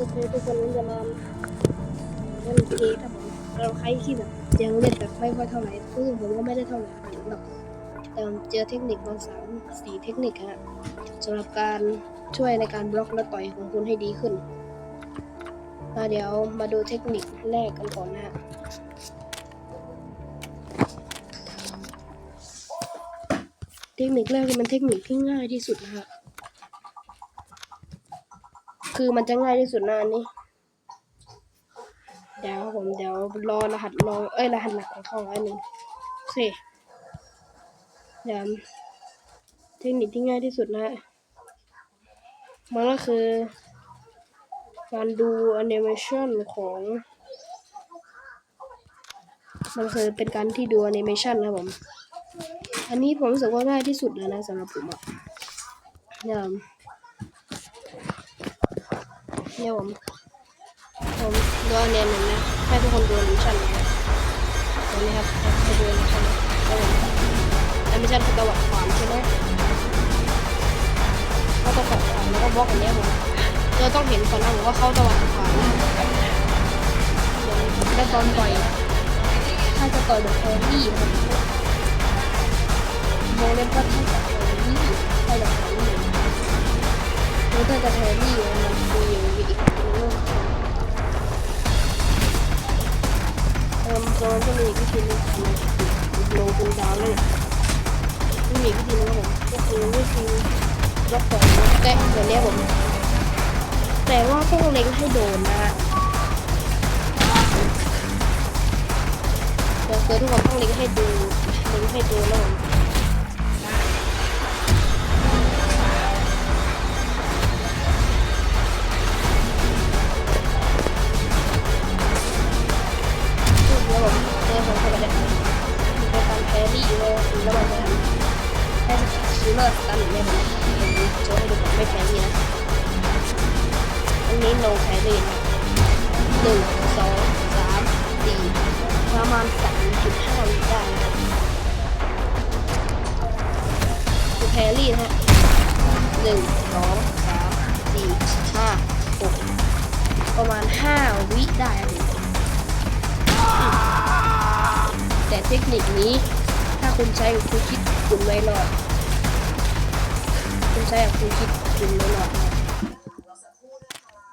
โอเคทุกคนจะมาเล่นเกมครับผมเราใครที่แบบยังเล่นแบบไม่ค่อยเท่าไหร่ซึ่งผมก็ไม่ได้เท่าไหร่หรอกแต่ผมเจอเทคนิคบางสามสี่เทคนิคฮะสำหรับการช่วยในการบล็อกและต่อยของคุณให้ดีขึ้นมาเดี๋ยวมาดูเทคนิคแรกกันก่อนนะฮะเทคนิคแรกเป็นเทคนิคที่ง่ายที่สุดนะฮะ คือมันจะง่ายที่สุดนะนนี้ เดี๋ยวผมเดี๋ยวรอรหัสรอเอ้ยรหัสหลักของเขาอันหนึ่งโอเคเดี๋ยวเทคนิคที่ง่ายที่สุดนะมันก็คือ การดูแอนิเมชันของ มันคือเป็นการที่ดูแอนิเมชันนะผม อันนี้ผมรู้สึกว่าง่ายที่สุดแล้วนะสำหรับผมอะเนี่ยผม เนี่ยผมผมดูอันเนี้ยหนึ่งนะ ให้ทุกคนดูแอนิเมชันนะตรงนี้ครับให้ดูแอนิเมชั่นนะแอนิเมชันคือตะวัดขวานใช่ไหมก็ตะวัดขวานแล้วก็บล็อกอันนี้ผมเราต้องเห็นก่อนนะผมว่าเขาตะวัดขวานแล้วตอนต่อยถ้าจะต่อยแบบแฟรี่ครับโมเล่นก็ถ้าจะแฟรี่ถ้าแบบแฟรี่แล้วถ้าจะแพรรี่มัน มีออีกนึงเติมโซนก็มีอีกวิธีหนึงคือลงคุณดาวเลยไมีอีกวิธีนึงครับผมก็คือวิธีล็อกต่อยแตะแบบเนี้ยผมแต่ว่าต้องเล็งให้โดนนะฮะก็คือทุกคนต้องเล็งให้ดูเล็งให้ดูนะผม เลอร์สตันเนี่ยผมโชว์ให้ดูไม่แพรรี่นะอันนี้ no carry นะหนึ่งสองสามสี่ประมาณสามจุดห้าวิได้นะครับคือแพรี่นะฮะหนึ่งสองสามสี่ห้าหกประมาณห้าวิได้ครับผมแต่เทคนิคนี้ถ้าคุณใช้คุณคิดคุณไม่รอด คุณใช้กับคุณคิดคุณไม่รอดน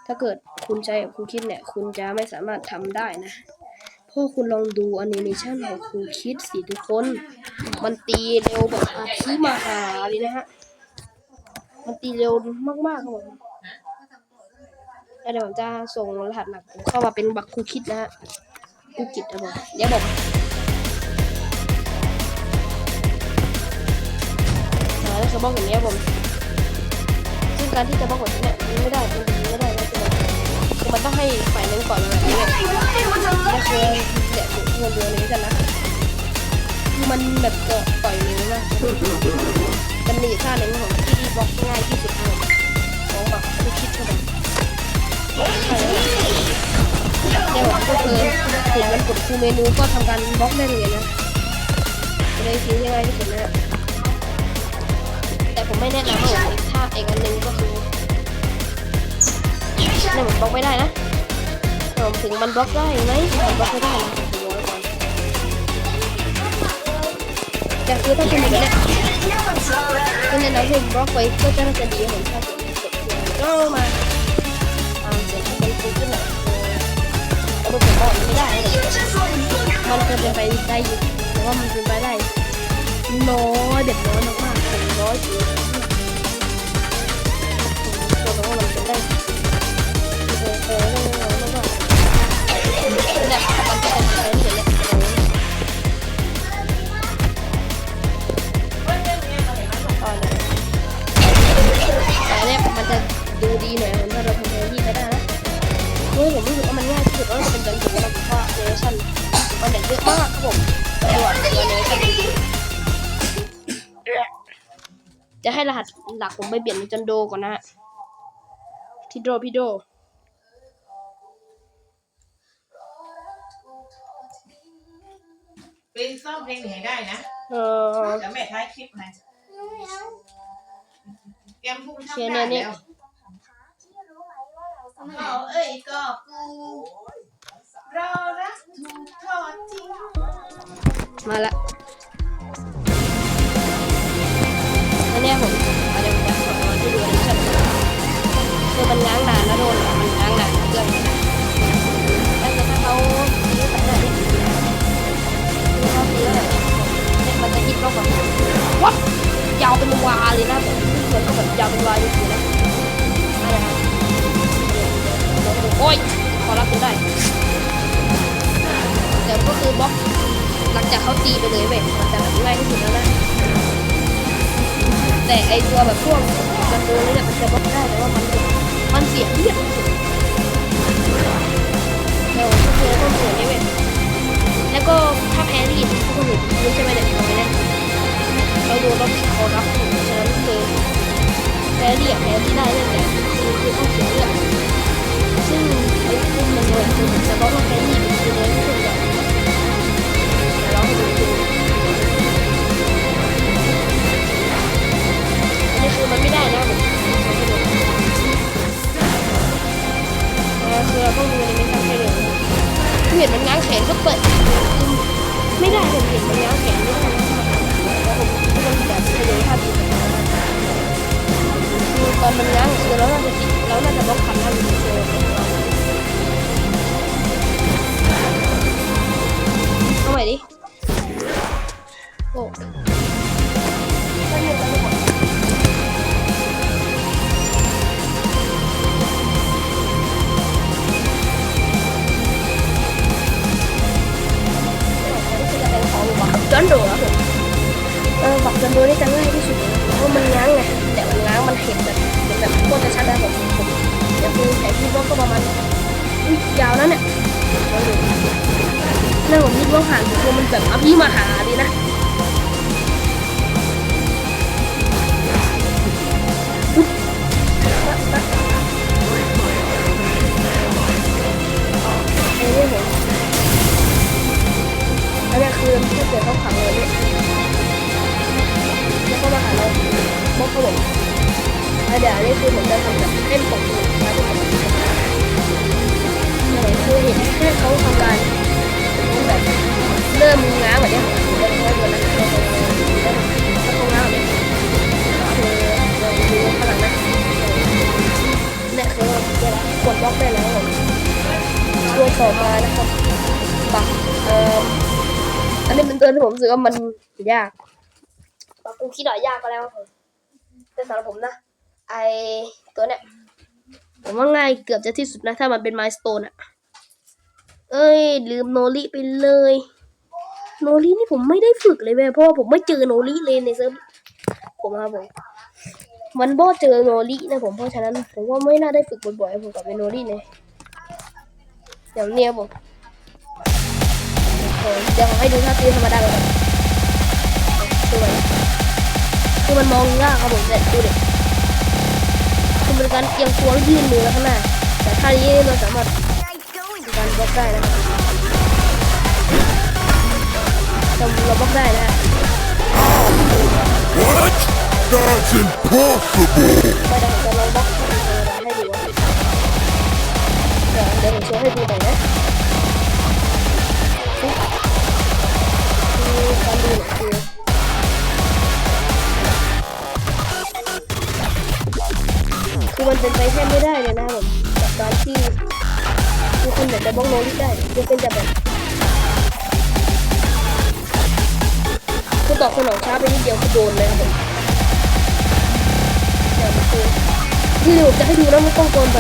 ถ้าเกิดคุณใช้กับครูคิดเนี่ย คุณจะไม่สามารถทำได้นะเพราะคุณลองดูแอนิเมชันของครูคิดสิทุกคน มันตีเร็วแบบอาชีมาหาเลยนะฮะ มันตีเร็วมากๆครับผมแล้วเดี๋ยวผมจะส่งรหัสหลักเข้ามาเป็นบักครูคิดนะฮะครูกิจนะผมเดี๋ยวบอกแล้วเขาบอกอย่างนี้ครับผม การที่จะบล็อกแบบนี้มันไม่ได้มันเป็นไม่ได้คือมันต้องให้ฝ่ายหนึงก่อนแบบนี้เลยก็คือเนี่ยเงินเดือนนี้กันนะคือมันแบบเกาะต่อยเลยนะมันมีท่าหนึ่งของที่บล็อกง่ายที่สุดของของแบบผู้คิดเข้าไปใช่แล้วเนี่ยผมก็คือถึงมันกดคูเมนูก็ทำการบล็อกได้เลยนะเลยคือง่ายที่สุดนะแต่ผมไม่แนะนำว่า อีกท่าอีกอันหนึ่งก็คือเนี่ยผมบล็อกไม่ได้นะผมถึงมันบล็อกได้ไหมผมบล็อกไม่ได้นะผมบอกไว้ก่อนแต่คือถ้าเป็นแบบเนี้ยก็แนะนำให้บล็อกไว้ก็จะน่าจะดีผมชอบกดก็มาทางเสร็จให้เป็นฟูขึ้นหน่อยแต่ผมบอกไม่ได้นะมันจะเป็นไปได้อยู่แต่ว่ามันเป็นไปได้น้อยแบบน้อยมากๆถึงน้อยถึง หัสหลักผมไปเปลี่ยนเป็นจันโดก่อนนะฮะพี่โดพี่โดเป็นซ่อมเพลงไหนได้นะเออเดี๋ยวแม่ท้ายคลิปให้แกมพุ่งเชียร์ทำเนี่ได้ยนี่แล้วเขาเอ้ยก็กูรอรักถูกทอดทิ้งมาละอันเนี้ยผม มันจะคิดรอบแบบวัดยาวเป็นวาเลยนะแบบเหมือนแบบยาวเป็นวาจริงๆนะอะไรนะเดี๋ยวดูโอ้ยขอรับคุณได้แต่ก็คือบล็อกหลังจากเขาตีไปเลยเว้ยมันจะแบบง่ายที่สุดแล้วนะแต่ไอตัวแบบพวกมันโดนนี่แหละมันจะบล็อกได้แต่ว่ามันมันเสียเลือดที่สุดเราก็คือต้องเสียนี่เว้ยแล้วก็ถ้าแพ้ที่ทุกคนเห็นรู้ใช่ไหมเนี่ยน้อยนะ เราโดนเราติดคอรับอยู่ฉะนั้นคือแพ้ที่อะแพ้ที่ได้นั่นแหละคือคือต้องเสียเลือด อนโดครับผมเออบอกจอนโดนี่จะง่ายที่สุดเพราะมันง้างไงแต่มันง้างมันเห็นแบบเห็นแบบโคตรจะชัดนะผมผมอย่างคือแผนที่บล็อกก็ประมาณอุ๊ยยาวนั่นเนี่ยนั่นผมนี่บล็อกห่างถึงมันแบบอภิมหาดีนะ คือถ้าเกิดเขาขังเลยเนี่ยแล้วก็มาหาเราบล็อกเขาบอกเดี๋ยวนี่คือผมจะทำแบบเล่นปกตินะที่ผมเนี่ยคือเห็นแค่เขาทำการแบบเริ่มง้างแบบนี้ยผมจะไม่เดินแล้วแล้วเขาง้างแบบนี้คือเราดูข้างหลังนเนี่ยคือเดี๋ยวกดบล็อกได้แล้วผมตัวต่อมานะครับบักเอ่อ อันนี้เป็นตัวที่ผมรู้สึกว่ามันยากบักกูคิดหน่อยยากก็แล้วผมแต่สำหรับผมนะ ไอตัวเนี้ยผมว่าง่ายเกือบจะที่สุดนะ ถ้ามันเป็นไมสโตนอะเอ้ย ลืมโนริไปเลย โนรินี่ผมไม่ได้ฝึกเลยเว้ยเพราะว่าผมไม่เจอโนริเลยในเซิร์ฟผมครับผมมันบอเจอโนรินะผมเพราะฉะนั้น ผมว่าไม่น่าได้ฝึกบ่อยๆผมกับเป็นโนริเนี่ยเดี๋ยวเนี่ยผม โอ้ยเดี๋ยวผมให้ดูท่าตีธรรมดาก่อนดูมันคือมันมองยากครับผมเนี่ยดูดิคือเป็นการเอียงตัวแล้วยื่นมือข้างหน้าแต่ท่านี้มันสามารถเป็นการบล็อกได้นะครับเราเราบล็อกได้นะฮะ What? That's impossible! ไม่ได้จะลองบล็อกให้ดูว่าเดี๋ยวเดี๋ยวผมโชว์ให้ดูหน่อยนะ คือการดูเนี่ยคือคือมันเป็นไปแค่ไม่ได้เลยนะครับผมกับการที่คือคุณอยากจะบล็อกโนลิได้คือเป็นแบบคือตอบสนองช้าไปนิดเดียวคือโดนเลยครับผมแต่มันคือคือเดี๋ยวผมจะให้ดูนะมันต้องโกนไป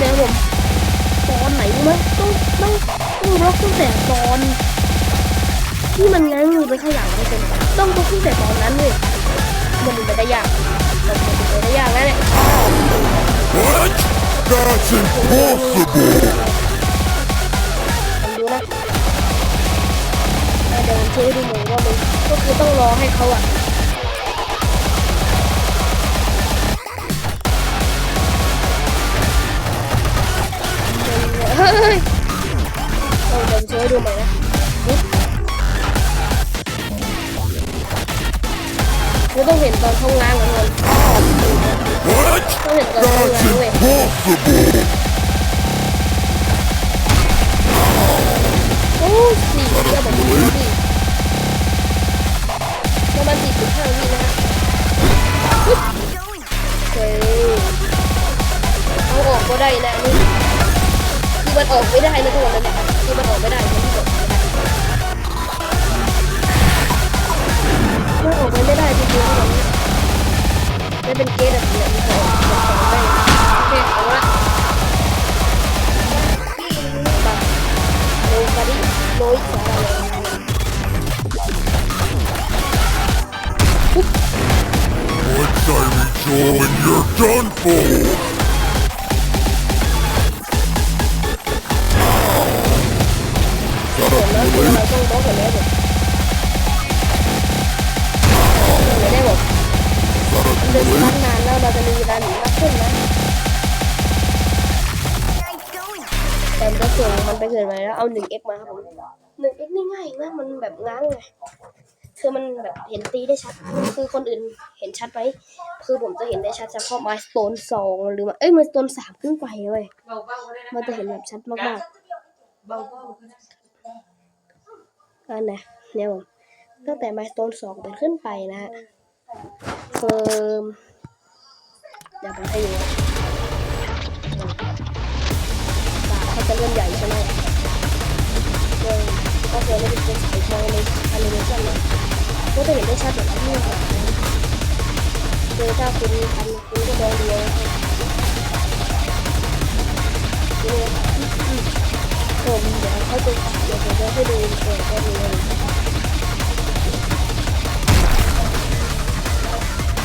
นะครับผมตอนไหนรู้ไหมต้องต้องต้องบล็อกตั้งแต่ตอน ที่มันง้างมือไปข้างหลังนะคุณต้องบล็อกตั้งแต่ตอนนั้นเลยมันเป็นไปได้ยากมันเป็นไปได้ยากนะเนี่ย What? That's impossible! ดูนะเดี๋ยวผมช่วยดูหน่อยว่ามันก็คือต้องรอให้เขาอะเฮ้ยเอาเดี๋ยวผมช่วยให้ดูใหม่นะ ก็ต้องเห็นตอนเข้าง้างนะมันต้องเห็นตอนเข้าง้างเว้ยโอ้สี่เดียวแบบนี้ดิประมาณสี่จุดห้าวินะฮะเฮ้ยเอาออกก็ได้นะนี่คือมันออกไม่ได้นะทุกคนนั่นแะคือมันออกไม่ได้ที่บอก มันออกไม่ได้จริงๆทุกคนไม่เป็นเกสแบบนี้มันออกได้โอเคเอาละมาโนคาริโนอิสาระเลย Once I reach home and you're done for. เห็น แล้วคือเราต้องบล็อกเห็นแล้วผมเห็นได้บอกมันเดินตั้งนานแล้วเราจะมีเวลาหนีมากขึ้นนะแต่มันก็เกิดมันไปเกิดมาแล้วเอาหนึ่งเอ็กมาครับผมหนึ่งเอ็กนี่ง่ายนะมันแบบง้างไงคือมันแบบเห็นตีได้ชัด คือคนอื่นเห็นชัดไหมคือผมจะเห็นได้ชัดเฉพาะไมสโตนสองหรือว่าเอ้ยไมสโตนสามขึ้นไปเลยเบาเบาๆก็ได้นะมันจะเห็นแบบชัดมากๆเบาเบาๆก็ได้อันนะเนี่ยผม ตั้งแต่ milestone สองเป็นขึ้นไปนะฮะเฟิร์มเดี๋ยวผมให้ดูนะปากเขาจะเริ่มใหญ่ใช่ไหมเฟิร์มก็เฟิร์มไม่ได้เป็นสายทองในแอนิเมชันนะก็จะเห็นได้ชัดแบบนี้ค่ะคือถ้าคุณทำคุณก็มองเดียวนี่นะผมเดี๋ยวเขาจะเดี๋ยวผมจะให้ดูเปิดก็มี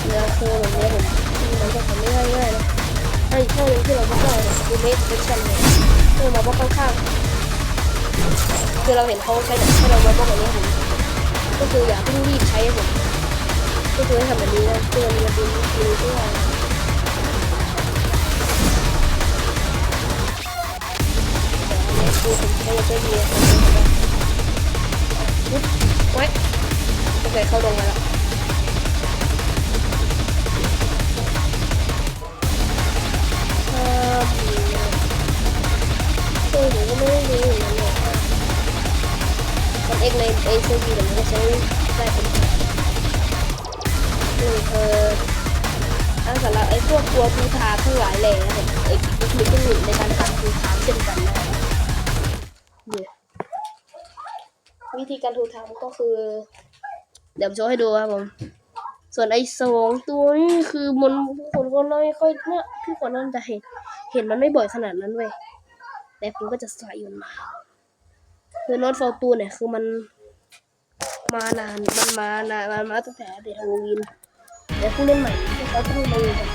เนื้อคือแบบนี้ผมมันจะทำไม่ได้ง่ายนะไอ้ข้อนึงที่เราไม่ได้เนี่ยคือเมสเซชันเลยคือมาบล็อกข้างๆคือเราเห็นเขาใช้ให้เรามาบล็อกแบบนี้ผมก็คืออย่าเพิ่งรีบใช้ผมก็คือให้ทำแบบนี้นะเพื่อมันจะดูดูด้วยดูผมใช้จะดีปุ๊บไว้โอเคเข้าลงมาแล้ว คือหนูก็ไม่ได้รู้เหมือนกันเนี่ยมันเอ็กในเอซบีแต่มันก็ใช้ได้เป็นคือเธออันสำหรับไอ้พวกตัวทูทาทั้งหลายแหล่นะผมไอ้มีเครื่องหนุนในการทำทูทาเช่นกันนะเดี๋ยววิธีการทูทามก็คือ เดี๋ยวผมโชว์ให้ดูครับผม ส่วนไอ้สองตัวนี่คือมันคนก็ไม่ค่อยเนี่ยผู้คนน่าจะเห็น เห็นมันไม่บ่อยขนาดนั้นเว้ย แต่ผมก็จะใส่มันมา คือนอตฟอร์ตูนเนี่ยคือมันมานานมันมานานมันมาตั้งแต่เดทฮาโลวีนแต่ผู้เล่นใหม่ที่เขาเพิ่งมาดูกัน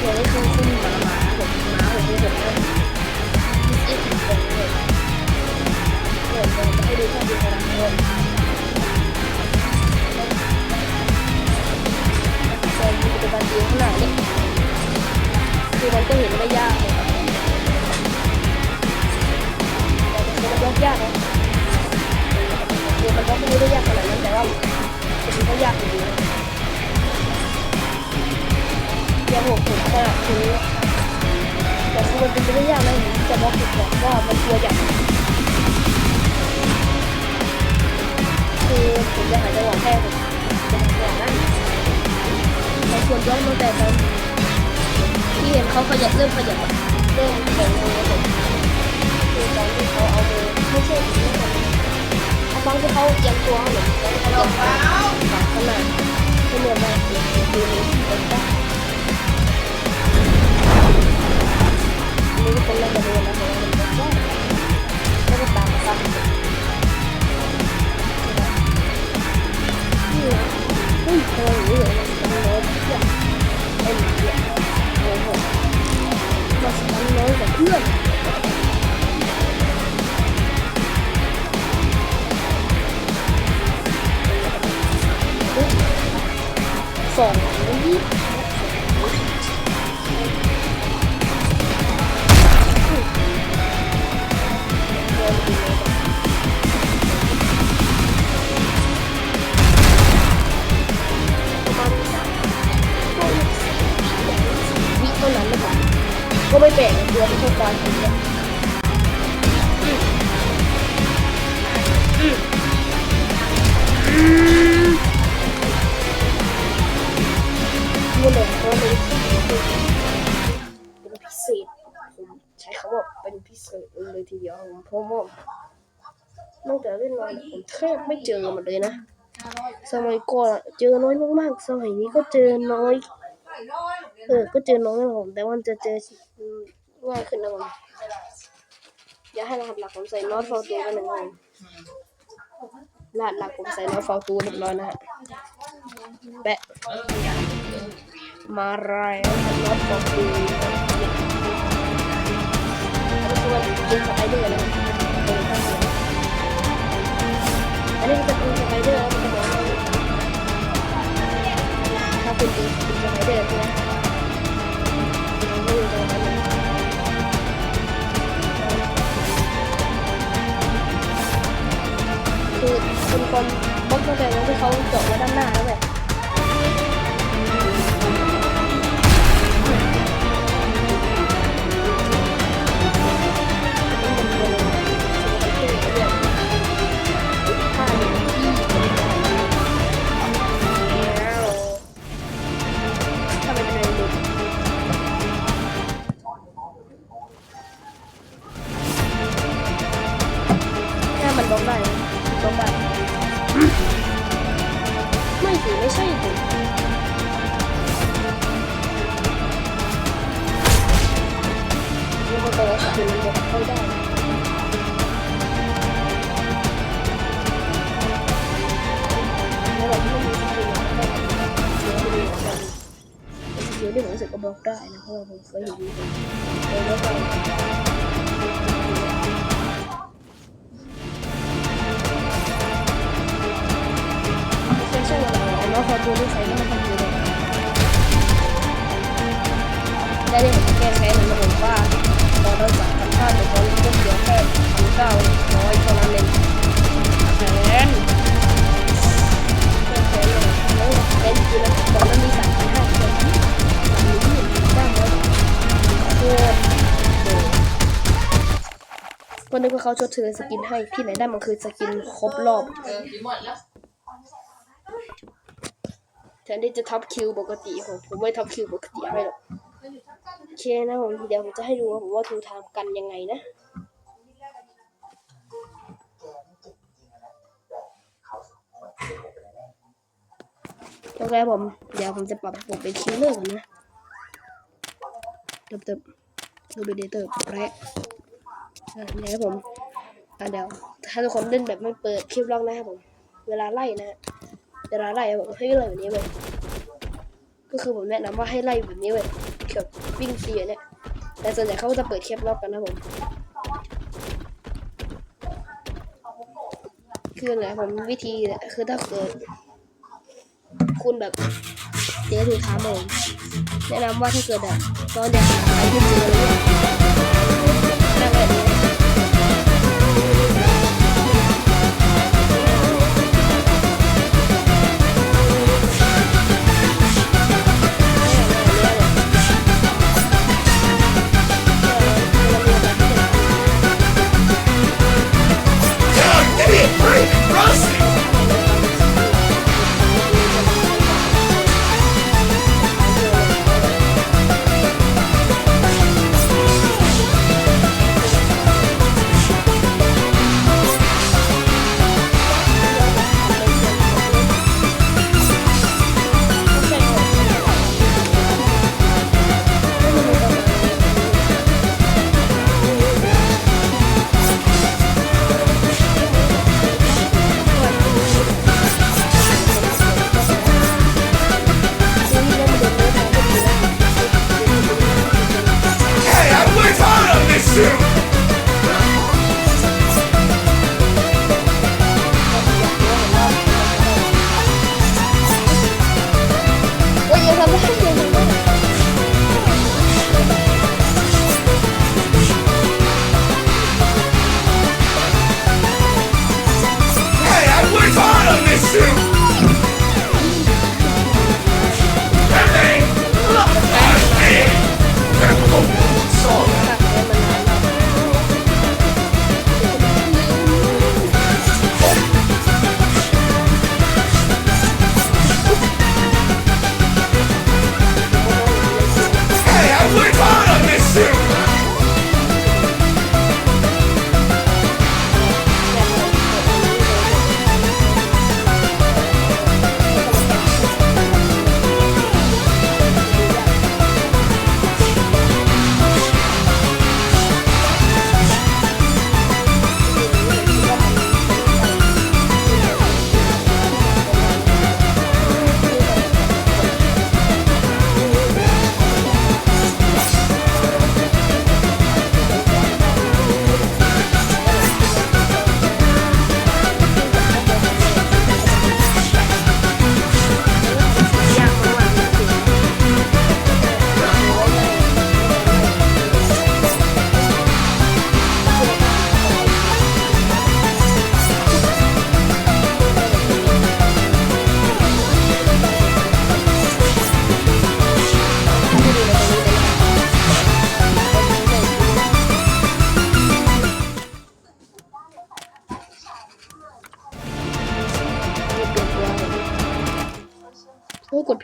เนี่ยนี่คือคุณหมาหมาผมหมาผมเลยผมเลยอีกคนเลยเนี่ยผมจะให้ดูแค่ดูกระดาษเลยแต่มีปัจจุบันดีข้างหน้าเนี่คือมันก็เห็นไม่ยากเลย ครับแต่มันก็ยากนะคือมันก็ไม่ได้ยากขนาดนั้นแต่ว่ามันก็ยากอยู่ดียังหกถึงขนาดคือแต่คือมันเป็นไปได้ยากนะจะบอกถูกบอกว่ามันตัวใหญ่คือผมจะหาจังหวะแค่ผมจะหางนั้นแต่ส่วนย้อนตั้งแต่ตอนที่เห็นเขาขยับเริ่มขยับเริ่มแข็งลงแล้วผม คือตอนที่เขาเอามือไม่ใช่ถึงมันเอาตอนที่เขาเอียงตัวเขาเหมือนตอนที่เขาเอียงตัวฝั่งข้างหน้าเหมือนว่าดูนี้เป็นได้นี่ก็เป็นเรื่องบันเทิงนะผมว่ามันเป็นได้แล้วก็ตามมาตามนี่นะเฮ้ยทำไมอย่างนี้เลยมันน้อยเพื่อนไอ้หมเนี่ยโอ้โหมันน้อยกว่าเพื่อน สอ ผมแทบไม่เจอมันเลยนะ สมัยก่อนเจอน้อยมากๆ สมัยนี้ก็เจอน้อย เออ ก็เจอน้อยนะผม แต่ว่าจะเจอง่ายขึ้นนะผมอย่าให้รหัสหลักผมใส่น็อตฟอตูกันหนึ่งผมรหัสหลักผมใส่น็อตฟอตูเรียบร้อยนะฮะ แปะ มาไรน็อตฟอตูอันนี้คือมันเป็นสไปเดอร์นะ อันนี้จะเป็นสไปเดอร์แล้วมันจะบอกว่าถ้าคุณเป็นสไปเดอร์ใช่ไหมคือคุณคนบล็อกตั้งแต่ตรงที่เขาเจาะไว้ด้านหน้าแล้วแบบ อยเท่านั้นเองแค้นแค้นเลยแล้วแค้นจริงนะตอนนั้นมีสามพันห้าคนสามหมื่นยี่สิบเก้าร้อยโคตรโหดก็นึกว่าเขาชดเชยสกินให้ที่ไหนได้มันคือสกินครบรอบเออหมด แทนที่จะท็อปคิวปกติผมผมไม่ท็อปคิวปกติให้หรอกโอเคนะผมเดี๋ยวผมจะให้ดูว่าผมว่าทูทามกันยังไงนะโอเคผม เดี๋ยวผมจะปรับผมเป็นคิลเลอร์ก่อนนะเติบเติบดูบีเดเตอร์แปะอะเดี๋ยวผมอะเดี๋ยวถ้าทุกคนเล่นแบบไม่เปิดคลิปล็อกนะครับผม เวลาไล่นะ เวลาไล่ผมให้ไล่แบบนี้เลยก็คือผมแนะนำว่าให้ไล่แบบนี้เลยเกี่ยววิ่งฟรีอะเนี่ยแต่ส่วนใหญ่เขาจะเปิดแคปรอบกันนะผมคือไงผมวิธีคือถ้าเกิดคุณแบบเจอถูกทางผมแนะนำว่าถ้าเกิดแบบตอนเด็กใครที่เจออะไรเงี้ยนั่งแบบนี้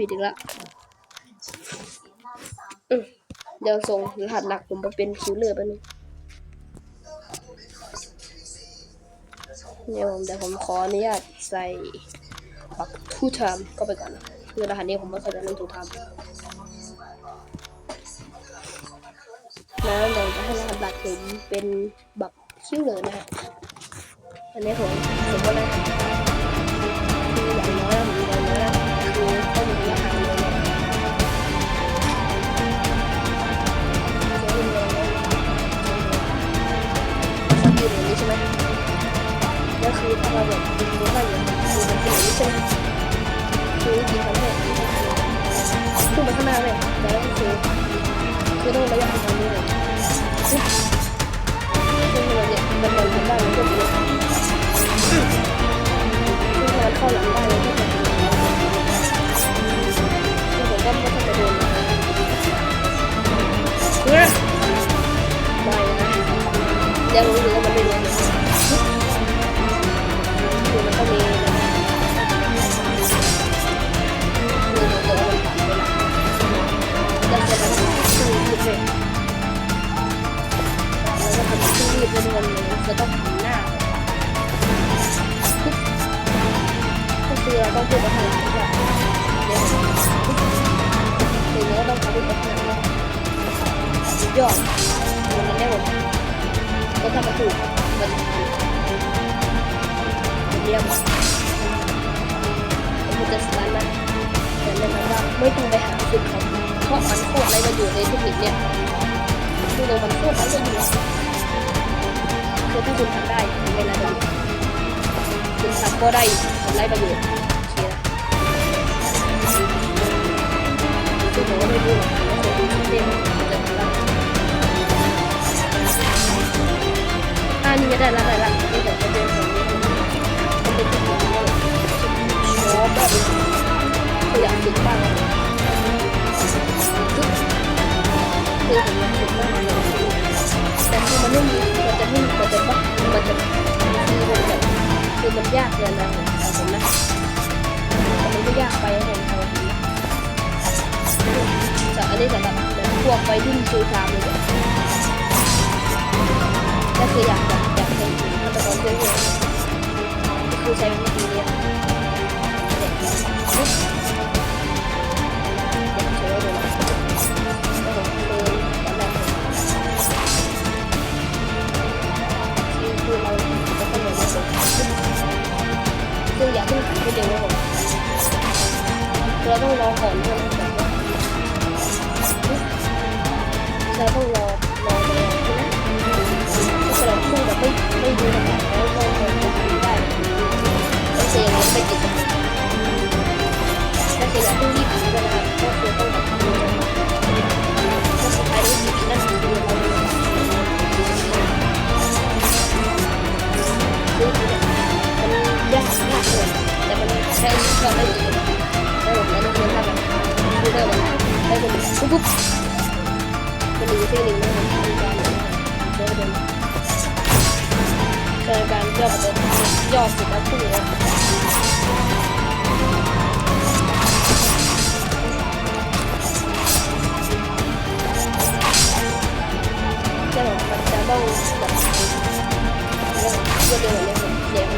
ผิดอีกแล้วเดี๋ยวส่งรหัสหลักผมมาเป็นคิวเลอร์ไปนึงเนี่ยผมเดี๋ยวผมขออนุญาตใส่ปักทูทามเข้าไปก่อนนะคือรหัสนี้ผมไม่เคยจะเล่นทูทามแล้วเดี๋ยวจะให้รหัสหลักผมเป็นบักคิวเลอร์นะฮะอันนี้ผมสมมตินะคืออย่างน้อยผมอย่างน้อย ก็คือถ้าเราแบบดูดูว่าอย่างนี้คือมันเป็นอย่างนี้ จะสตันนะแต่แนะนำว่าไม่ต้องไปหาฝึกเขาเพราะมันโคตรไรประโยชน์ในเทคนิคเนี่ยคือเรามันโคตรไรประโยชน์คือถ้าคุณทำได้ไม่ไรประโยชน์คุณทำก็ได้ผลไรประโยชน์คือผมก็ไม่รู้หรอกว่าคนดูเล่นจะทำได้อ่านี่ก็ได้ละได้ละนี่เดี๋ยวจะเชอบแบบคือยากฝึกบ้างคือคือผมอยากฝึกบ้างแต่คือมันไม่มีมันจะไม่มีมันจะบ้ามันจะคือผมแบบคือมันยากเกินนะผมนะแต่มันไม่ยากไปผมทำแบบนี้แต่อันนี้สำหรับพวกไปรุ่นซูซามเลยก็คืออยากแบบอยากเป็นฆาตกรเพื่อนๆคือใช้วิธีนี้เด็กปุ๊บ อยากโชว์เลยนะก็ผมคือตอนแรกคือคือเราจะต้องเหมือนกันคืออยากขึ้นขันให้เร็วนะผมเราต้องรอก่อนด้วยนะแบบว่าเราต้องรอรอรอใช่ไหมถ้าเราสู้แบบไม่ไม่ดูขนาดแล้วก็คงจะทำได้ไม่ใช่อย่างนั้นไม่ติด ถ้าเสียต้องรีบถึงเวลาก็คือต้องแบบดูจังหวะก็สุดท้ายนี่ดีนั่นคือเราดูคือมันยากมากเลยแต่มันใช้ก็ได้ดีแล้วผมนั้นคือถ้าแแบบมันจะต้องแบบเรื่องเรื่องเดียวเลยผมเดี๋ยว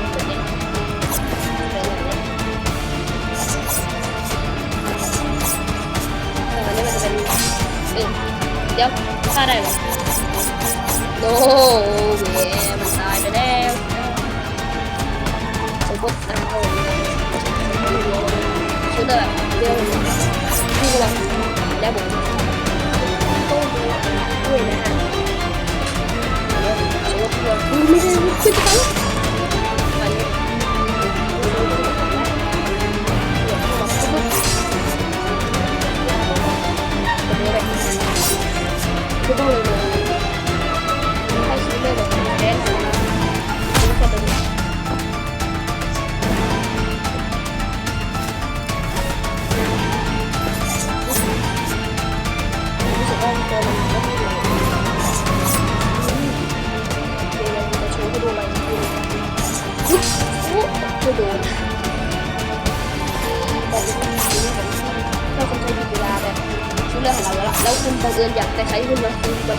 ว่าไม่ได้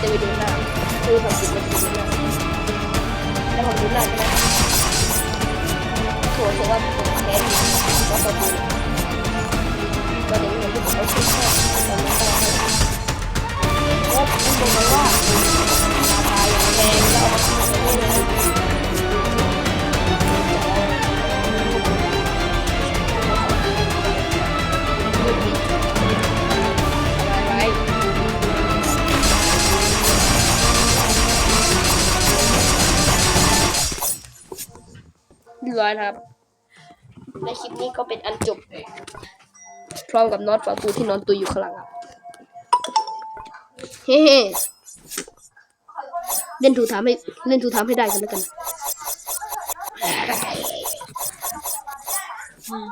มันจะไปดูหน้าคือผมติดมันติดหน้าแล้วผมดูหน้าใช่ไหมโถ่เชื่อว่าผมแพ้ดีว่าผมดูก็เดี๋ยวนี้ที่ผมเอาชื่อแค่ตอนนี้ก็ให้เพราะว่าคุณบอกเลยว่าราคาอย่างแพงแล้วเอามาขายไม่ได้เลย รียบร้อยนะครับในคลิปนี้ก็เป็นอันจบ พร้อมกับน็อตฝาปูที่นอนตุยอยู่ข้างหลังครับ เฮ้เล่นถูทำให้เล่นถูทำให้ได้กันแล้วกัน อืม